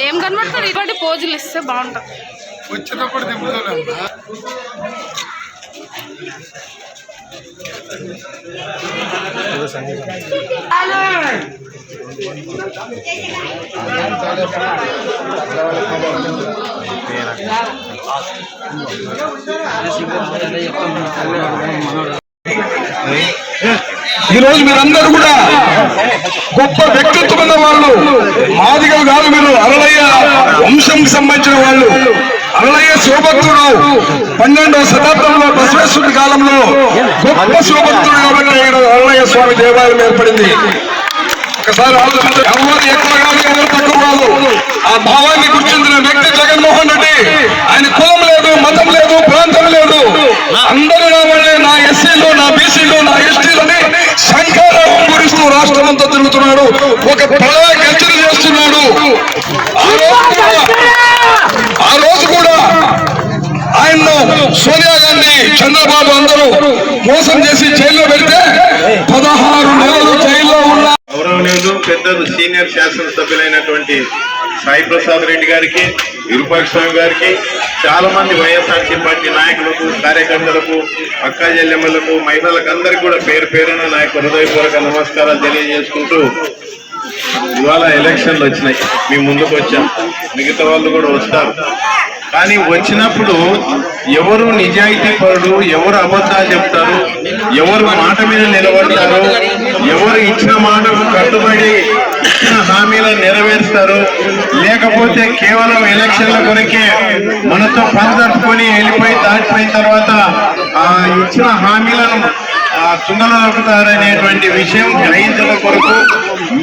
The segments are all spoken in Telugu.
ఏం కనబడుతుంది ఇటువంటి పోజులు ఇస్తే బాగుంటుంది. దింపుతానమ్మా ఈ రోజు మీరందరూ కూడా గొప్ప వ్యక్తిత్వం ఉన్న వాళ్ళు మాదిగలు కాదు మీరు అరలయ్య వంశంకి సంబంధించిన వాళ్ళు అరలయ్య శివభక్తుడు పన్నెండవ శతాబ్దంలో బసవేశ్వరుడి కాలంలో గొప్ప శివభక్తుడు కాబట్టి అరలయ్య స్వామి దేవాలయం ఏర్పడింది. ఒకసారి ఎవరు ఎక్కువ కాదు ఎవరు తక్కువ కాదు. ఆ భావాన్ని గుర్తించిన వ్యక్తి జగన్మోహన్ రెడ్డి. ఆయన కులం లేదు మతం లేదు ప్రాంతం లేదు. అందరూ నా నా ఎస్సీలు నా బీసీలు నా ఎస్టీలని శంకరావం గురిస్తూ రాష్ట్రం అంతా తిరుగుతున్నాడు. ఒక ప్రళయ గర్జన చేస్తున్నాడు. ఆ రోజు కూడా ఆ రోజు కూడా ఆయన్ను సోనియా గాంధీ చంద్రబాబు అందరూ మోసం చేసి జైల్లో పెడితే పదహారు నెలలు జైల్లో ఉన్న పెద్దలు సీనియర్ శాసనసభ్యులైనటువంటి సాయి ప్రసాద్ రెడ్డి గారికి విరూపాక్ష స్వామి గారికి చాలా మంది వైఎస్ఆర్సీ పార్టీ నాయకులకు కార్యకర్తలకు అక్క చెల్లెమ్మలకు మహిళలకు అందరికీ కూడా పేరు పేరున నా యొక్క హృదయపూర్వక నమస్కారాలు తెలియజేసుకుంటూ ఇవాళ ఎలక్షన్లు వచ్చినాయి. మీ ముందుకు వచ్చాం. మిగతా వాళ్ళు కూడా వస్తారు. కానీ వచ్చినప్పుడు ఎవరు నిజాయితీ పరుడు ఎవరు అబద్ధాలు చెప్తారు ఎవరు మాట మీద నిలబడతారు ఎవరు ఇచ్చిన మాట కట్టుబడి ఇచ్చిన హామీలను నెరవేరుస్తారు? లేకపోతే కేవలం ఎలక్షన్ల కొరకే మనతో పనిదట్టుకొని వెళ్ళిపోయి దాటిపోయిన తర్వాత ఆ ఇచ్చిన హామీలను ఆ తుంగలో దొరుకుతారనేటువంటి విషయం గ్రహించడం కొరకు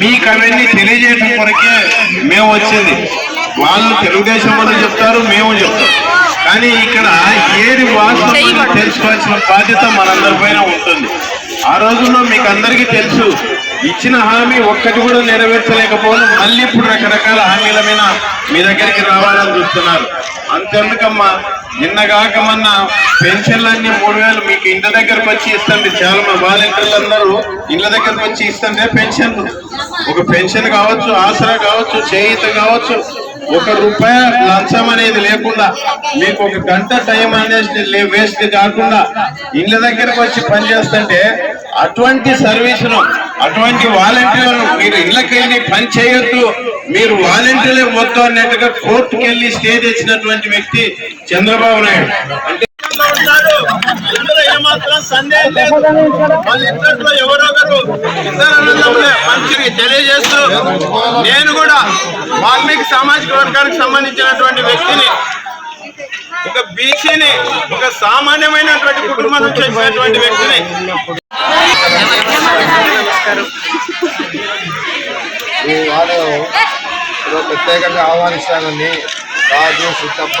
మీకు అవన్నీ తెలియజేయడం కొరకే మేము వచ్చింది. వాళ్ళు తెలుగుదేశం వాళ్ళు చెప్తారు మేము చెప్తాం. కానీ ఇక్కడ ఏది వాస్తవం తెలుసుకోవాల్సిన బాధ్యత మనందరి పైన ఉంటుంది. ఆ రోజుల్లో మీకు అందరికీ తెలుసు ఇచ్చిన హామీ ఒక్కటి కూడా నెరవేర్చలేకపోవడం మళ్ళీ ఇప్పుడు రకరకాల హామీల మీద మీ దగ్గరికి రావాలని చూస్తున్నారు. అంతెందుకమ్మా నిన్నగాక మొన్న పెన్షన్లన్నీ మూడు వేలు మీకు ఇంటి దగ్గరకు వచ్చి ఇస్తుంది. చాలా మా వాలంటీర్లు అందరూ ఇళ్ళ దగ్గరకు వచ్చి ఇస్తుంది పెన్షన్లు. ఒక పెన్షన్ కావచ్చు ఆసరా కావచ్చు చేయిత కావచ్చు ఒక రూపాయి లంచం అనేది లేకుండా మీకు ఒక గంట టైం అనేది వేస్ట్ కాకుండా ఇళ్ళ దగ్గరకు వచ్చి పనిచేస్తుంటే అటువంటి సర్వీసును అటువంటి వాలంటీర్లను మీరు ఇళ్ళకి వెళ్ళి పని చేయొద్దు. మీరు వాలంటీర్లే మొత్తం అన్నట్టుగా కోర్టుకెళ్ళి స్టే తెచ్చినటువంటి వ్యక్తి చంద్రబాబు నాయుడు. అంటే ఇందులో ఏమాత్రం సందేహం లేదు. వాళ్ళ ఇద్దరిలో ఎవరో ఇద్దరు తెలియజేస్తూ నేను కూడా వాల్మీకి సామాజిక వర్గానికి సంబంధించినటువంటి వ్యక్తిని ఒక బీసీని ఒక సామాన్యమైనటువంటి కుటుంబం నుంచి వచ్చినటువంటి వ్యక్తిని ఈ వాడు ప్రత్యేకంగా ఆహ్వానిస్తానని రాజు సిద్ధప్ప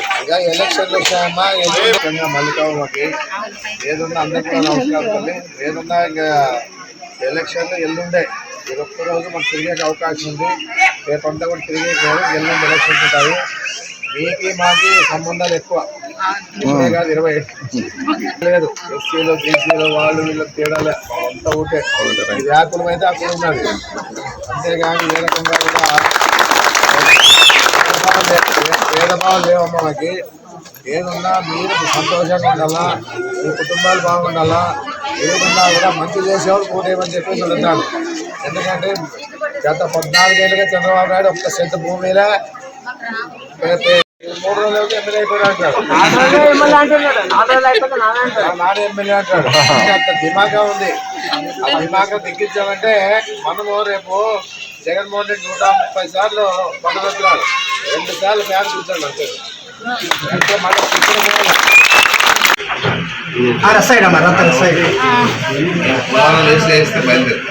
ఎలక్షన్లు వచ్చాయమ్మా ఎలక్షన్గా మల్లికావమ్మకి ఏదున్నా అందరికీ నమస్కారం తల్లి. ఏదున్నా ఇంకా ఎలక్షన్లు ఎల్లుండే. ఈ ఒక్క రోజు మనకు తిరిగే అవకాశం ఉంది. రేపంతా కూడా తిరిగే ఎల్లుండి ఎలక్షన్స్ ఉంటాయి. మీకి మాకి సంబంధాలు ఎక్కువ. కాదు ఇరవై. లేదు ఎస్సీలో బీసీలో వాళ్ళు వీళ్ళకి తేడాలే. అంతా ఒకటే ఈ వ్యాకులం అయితే అక్కడ ఉన్నది. అంతేగాని ఏ రకంగా కూడా భేదభావాలు లే- భేదభావాలు లేవమ్మా మాకి ఏదున్నా మీరు సంతోషంగా ఉండాలా? మీ కుటుంబాలు బాగుండాలా? ఏదున్నా కూడా మంచి చేసేవాళ్ళు కూటేమని చెప్పేసి వెళ్తాను ఎందుకంటే గత పద్నాలుగేళ్ళుగా చంద్రబాబు నాయుడు ఒక్క సెంటు భూమిలో మూడు రోజులకి ఎమ్మెల్యే అయిపోయినా అంటాడు. నాడే ఎమ్మెల్యే అంటాడు. అంటే అంత దిమాగా ఉంది. ఆ దిమాగా తగ్గించాలంటే మనము రేపు జగన్మోహన్ రెడ్డి నూట ముప్పై సార్లు పండుగలు రెండు సార్లు ఫ్యాన్ కూర్చోండి అంతే. అంటే మళ్ళీ కూర్చొని పోవాలి. వేస్తే బయలుదేరు.